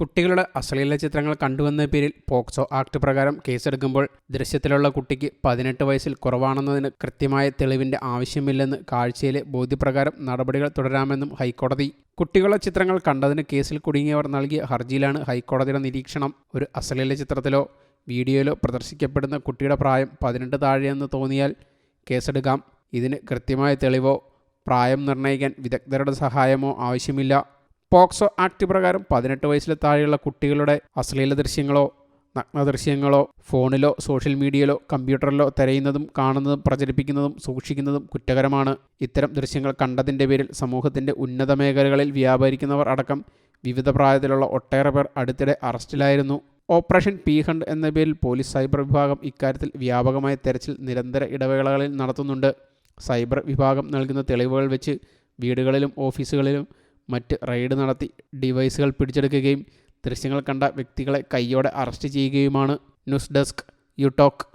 കുട്ടികളുടെ അശ്ലീല ചിത്രങ്ങൾ കണ്ടുവന്ന പേരിൽ പോക്സോ ആക്ട് പ്രകാരം കേസെടുക്കുമ്പോൾ ദൃശ്യത്തിലുള്ള കുട്ടിക്ക് പതിനെട്ട് വയസ്സിൽ കുറവാണെന്നതിന് കൃത്യമായ തെളിവിന്റെ ആവശ്യമില്ലെന്ന് കാഴ്ചയിലെ ബോധ്യപ്രകാരം നടപടികൾ തുടരാമെന്നും ഹൈക്കോടതി. കുട്ടികളുടെ ചിത്രങ്ങൾ കണ്ടതിന് കേസിൽ കുടുങ്ങിയവർ നൽകിയ ഹർജിയിലാണ് ഹൈക്കോടതിയുടെ നിരീക്ഷണം. ഒരു അശ്ലീല ചിത്രത്തിലോ വീഡിയോയിലോ പ്രദർശിക്കപ്പെടുന്ന കുട്ടിയുടെ പ്രായം പതിനെട്ട് താഴെയെന്ന് തോന്നിയാൽ കേസെടുക്കാം. ഇതിന് കൃത്യമായ തെളിവോ പ്രായം നിർണയിക്കാൻ വിദഗ്ധരുടെ സഹായമോ ആവശ്യമില്ല. പോക്സോ ആക്ട് പ്രകാരം പതിനെട്ട് വയസ്സിൽ താഴെയുള്ള കുട്ടികളുടെ അശ്ലീല ദൃശ്യങ്ങളോ നഗ്ന ദൃശ്യങ്ങളോ ഫോണിലോ സോഷ്യൽ മീഡിയയിലോ കമ്പ്യൂട്ടറിലോ തിരയുന്നതും കാണുന്നതും പ്രചരിപ്പിക്കുന്നതും സൂക്ഷിക്കുന്നതും കുറ്റകരമാണ്. ഇത്തരം ദൃശ്യങ്ങൾ കണ്ടതിന്റെ പേരിൽ സമൂഹത്തിന്റെ ഉന്നത മേഖലകളിൽ വ്യാപരിക്കുന്നവർ അടക്കം വിവിധ പ്രായത്തിലുള്ള ഒട്ടേറെ പേർ അടുത്തിടെ അറസ്റ്റിലായിരുന്നു. ഓപ്പറേഷൻ പി ഹണ്ട് എന്ന പേരിൽ പോലീസ് സൈബർ വിഭാഗം ഇക്കാര്യത്തിൽ വ്യാപകമായ തെരച്ചിൽ നിരന്തര ഇടവേളകളിൽ നടത്തുന്നുണ്ട്. സൈബർ വിഭാഗം നൽകുന്ന തെളിവുകൾ വെച്ച് വീടുകളിലും ഓഫീസുകളിലും മറ്റ് റെയ്ഡ് നടത്തി ഡിവൈസുകൾ പിടിച്ചെടുക്കുകയും ദൃശ്യങ്ങൾ കണ്ട വ്യക്തികളെ കൈയോടെ അറസ്റ്റ് ചെയ്യുകയുമാണ് ന്യൂസ് ഡെസ്ക് യുടോക്ക്